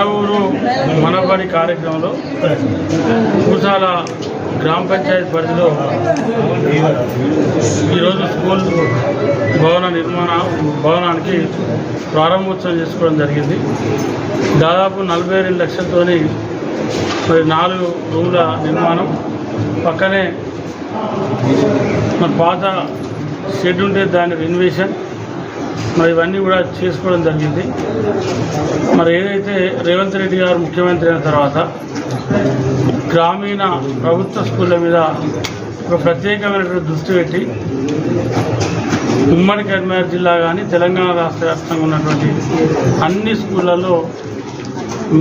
మన ఊరు మనబడి కార్యక్రమంలో కూసాల గ్రామ పంచాయతీ పరిధిలో ఈరోజు స్కూల్ భవన నిర్మాణ భవనానికి ప్రారంభోత్సవం చేసుకోవడం జరిగింది. దాదాపు నలభై రెండు లక్షలతోని మరి నాలుగు రూమ్ల నిర్మాణం. పక్కనే మన పాత షెడ్ ఉంటే దాని రెనోవేషన్ మరి ఇవన్నీ కూడా చేసుకోవడం జరిగింది. మరి ఏదైతే రేవంత్ రెడ్డి గారు ముఖ్యమంత్రి అయిన తర్వాత గ్రామీణ ప్రభుత్వ స్కూళ్ళ మీద ఒక ప్రత్యేకమైనటువంటి దృష్టి పెట్టి ఉమ్మడి కరీంనగర్ జిల్లా కానీ తెలంగాణ రాష్ట్ర వ్యాప్తంగా ఉన్నటువంటి అన్ని స్కూళ్ళల్లో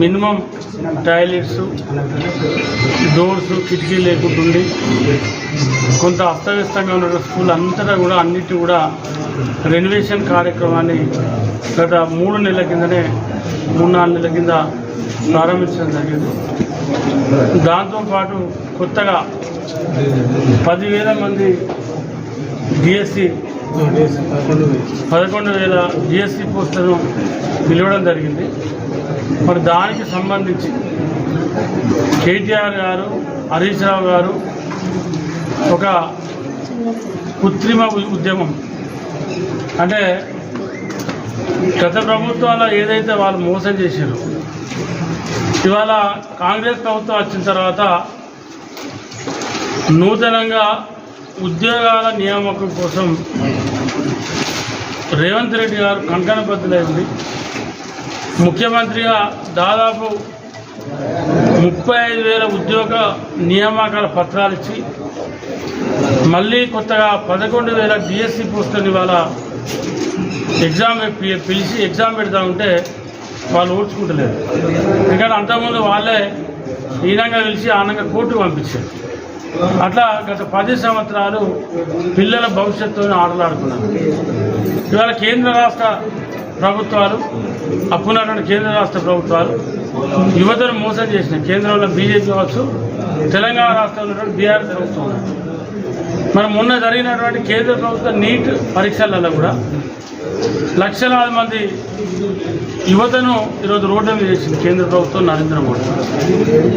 మినిమం టాయిలెట్స్ డోర్స్ కిటికీ లేకుంటుండి కొంత అస్తవ్యస్తంగా ఉన్న స్కూల్ అంతటా కూడా అన్నిటి కూడా రెనోవేషన్ కార్యక్రమాన్ని గత మూడు నెలల కిందనే మూడు నాలుగు నెలల కింద ప్రారంభించడం జరిగింది. దాంతోపాటు కొత్తగా పదివేల మంది డిఎస్సి పదకొండు వేల డిఎస్సి పోస్టులను పిలవడం జరిగింది. మరి దానికి సంబంధించి కేటీఆర్ గారు హరీష్ రావు గారు ఒక కృత్రిమ ఉద్యమం. అంటే గత ప్రభుత్వాల ఏదైతే వాళ్ళు మోసం చేశారు ఇవాళ కాంగ్రెస్ ప్రభుత్వం వచ్చిన తర్వాత నూతనంగా ఉద్యోగాల నియామకం కోసం రేవంత్ రెడ్డి గారు కంకణ బద్దులైంది. ముఖ్యమంత్రిగా దాదాపు ముప్పై ఐదు వేల ఉద్యోగ నియామకాల పత్రాలు ఇచ్చి మళ్ళీ కొత్తగా పదకొండు వేల డిఎస్సి పోస్టులు ఇవాళ ఎగ్జామ్ పి- పిలిచి ఎగ్జామ్ పెడతా ఉంటే వాళ్ళు ఓడ్చుకుంటలేరు ఎందుకంటే అంతకుముందు వాళ్ళే ఈనంగా పిలిచి ఆనంగా కోర్టు పంపించారు. అట్లా గత పది సంవత్సరాలు పిల్లల భవిష్యత్తుని ఆటలాడుకున్నారు ఇవాళ కేంద్ర రాష్ట్ర ప్రభుత్వాలు అప్పున్నటువంటి కేంద్ర రాష్ట్ర ప్రభుత్వాలు యువతను మోసం చేసిన కేంద్రంలో బీజేపీ కావచ్చు తెలంగాణ రాష్ట్రంలో బీఆర్ ప్రభుత్వం. మనం మొన్న జరిగినటువంటి కేంద్ర ప్రభుత్వ నీట్ పరీక్షలలో కూడా లక్షలాది మంది యువతను ఈరోజు రోడ్డు మీద చేసింది కేంద్ర ప్రభుత్వం నరేంద్ర మోడీ.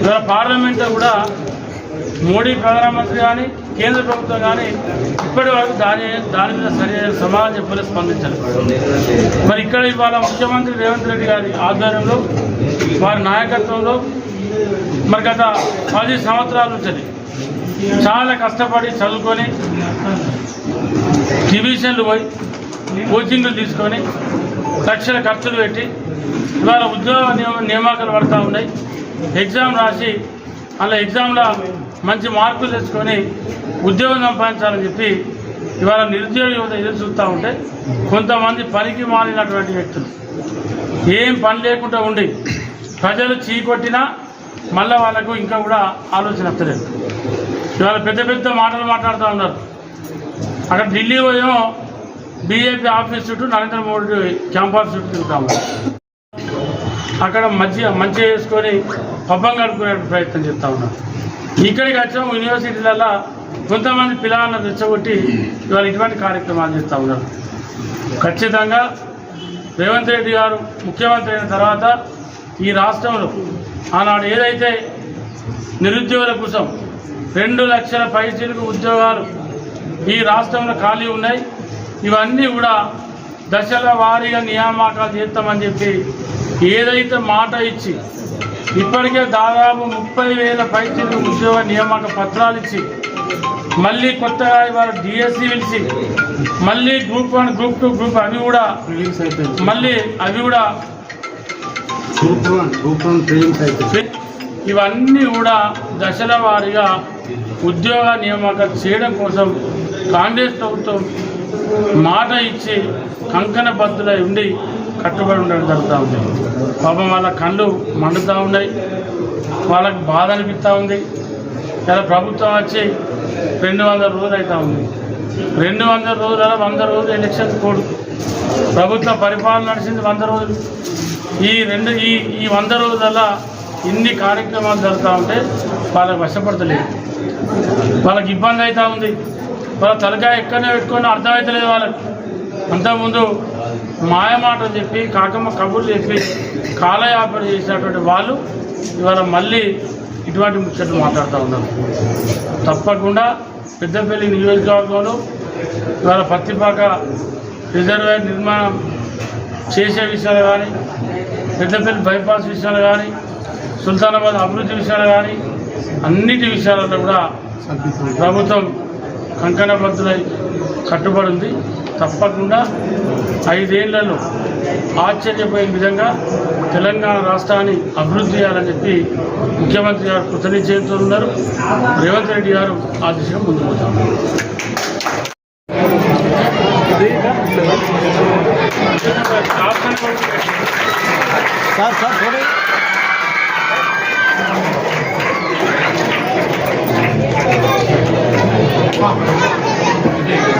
ఇవాళ పార్లమెంట్లో కూడా మోడీ ప్రధానమంత్రి కానీ కేంద్ర ప్రభుత్వం కానీ ఇప్పటి వరకు దాని దాని మీద సరైన సమాధానం చెప్పలే స్పందించాలి మరి ఇక్కడ ఇవాళ ముఖ్యమంత్రి రేవంత్ రెడ్డి గారి ఆధ్వర్యంలో వారి నాయకత్వంలో మరి గత పది సంవత్సరాల నుంచి చాలా కష్టపడి చదువుకొని డివిజన్లు పోయి కోచింగ్లు తీసుకొని లక్షల ఖర్చులు పెట్టి ఇవాళ ఉద్యోగ నియమ నియామకాలు పడతా ఉన్నాయి. ఎగ్జామ్ రాసి అలా ఎగ్జామ్లో మంచి మార్కులు తెచ్చుకొని ఉద్యోగం సంపాదించాలని చెప్పి ఇవాళ నిరుద్యోగ యువత ఎదురు చూస్తూ ఉంటే కొంతమంది పనికి మాలినటువంటి వ్యక్తులు. ఏం పని లేకుండా ఉండి ప్రజలు చీకొట్టినా మళ్ళీ వాళ్ళకు ఇంకా కూడా ఆలోచన వస్తలేదు. ఇవాళ పెద్ద పెద్ద మాటలు మాట్లాడుతూ ఉన్నారు. అక్కడ ఢిల్లీ పోయేమో బీజేపీ ఆఫీస్ చుట్టూ నరేంద్ర మోడీ క్యాంప్ ఆఫీస్ చుట్టూ తిరుగుతాము అక్కడ మంచి మంచిగా చేసుకొని పబ్బం గడుపుకునే ప్రయత్నం చేస్తూ ఉన్నారు ఇక్కడికి వచ్చాము యూనివర్సిటీలలో కొంతమంది పిల్లలను తెచ్చగొట్టి ఇవాళ ఇటువంటి కార్యక్రమాలు చేస్తూ ఉన్నారు. ఖచ్చితంగా రేవంత్ రెడ్డి గారు ముఖ్యమంత్రి అయిన తర్వాత ఈ రాష్ట్రంలో ఆనాడు ఏదైతే నిరుద్యోగుల కోసం రెండు లక్షల పైసలకు ఉద్యోగాలు ఈ రాష్ట్రంలో ఖాళీ ఉన్నాయి ఇవన్నీ కూడా దశల వారీగా నియామకాలు చేస్తామని చెప్పి ఏదైతే మాట ఇచ్చి ఇప్పటికే దాదాపు ముప్పై వేల పైచీలకు ఉద్యోగ నియామక పత్రాలు ఇచ్చి మళ్ళీ కొత్తగా ఇవాళ డిఎస్సి పిలిచి మళ్ళీ group one group two group అవి కూడా మళ్ళీ అవి కూడా గ్రూప్ వన్ గ్రూప్ వన్ ఇవన్నీ కూడా దశల వారీగా ఉద్యోగ నియామకాలు చేయడం కోసం కాంగ్రెస్ ప్రభుత్వం మాట ఇచ్చి కంకణ బద్దులై ఉండి కట్టుబడి ఉండడం జరుగుతూ ఉంది. పాపం వాళ్ళ కళ్ళు మండుతూ ఉన్నాయి. వాళ్ళకి బాధ అనిపిస్తూ ఉంది. ఇలా ప్రభుత్వం వచ్చి రెండు వందల రోజులు అవుతూ ఉంది. రెండు వందల రోజుల వంద రోజులు ఎలక్షన్ కోడ్ ప్రభుత్వ పరిపాలన నడిచింది వంద రోజులు. ఈ రెండు ఈ ఈ వంద రోజుల ఇన్ని కార్యక్రమాలు జరుగుతూ ఉంటే వాళ్ళకి వశపడతలేదు. వాళ్ళకి ఇబ్బంది అవుతూ ఉంది. వాళ్ళ తలకాయ ఎక్కడనే పెట్టుకొని అర్థమవుతలేదు వాళ్ళకి. అంతకుముందు మాయమాటలు చెప్పి కాకమ్మ కబుర్లు చెప్పి కాలయాపన చేసినటువంటి వాళ్ళు ఇవాళ మళ్ళీ ఇటువంటి ముచ్చట్లు మాట్లాడుతూ ఉన్నారు. తప్పకుండా పెద్దపల్లి నియోజకవర్గంలో ఇవాళ పత్తిపాక రిజర్వేర్ నిర్మాణం చేసే విషయాలు కానీ పెద్దపల్లి బైపాస్ విషయాలు కానీ సుల్తానాబాద్ అభివృద్ధి విషయాలు కానీ అన్నిటి విషయాలలో కూడా ప్రభుత్వం కంకణబద్ధులై కట్టుబడి ఉంది. తప్పకుండా ఐదేళ్ళలో ఆశ్చర్యపోయే విధంగా తెలంగాణ రాష్ట్రాన్ని అభివృద్ధి చేయాలని చెప్పి ముఖ్యమంత్రి గారు కృతనిశ్చయంతో ఉన్నారు. రేవంత్ రెడ్డి గారు ఆ దిశగా ముందుకు పోతాము సార్ సార్ Não.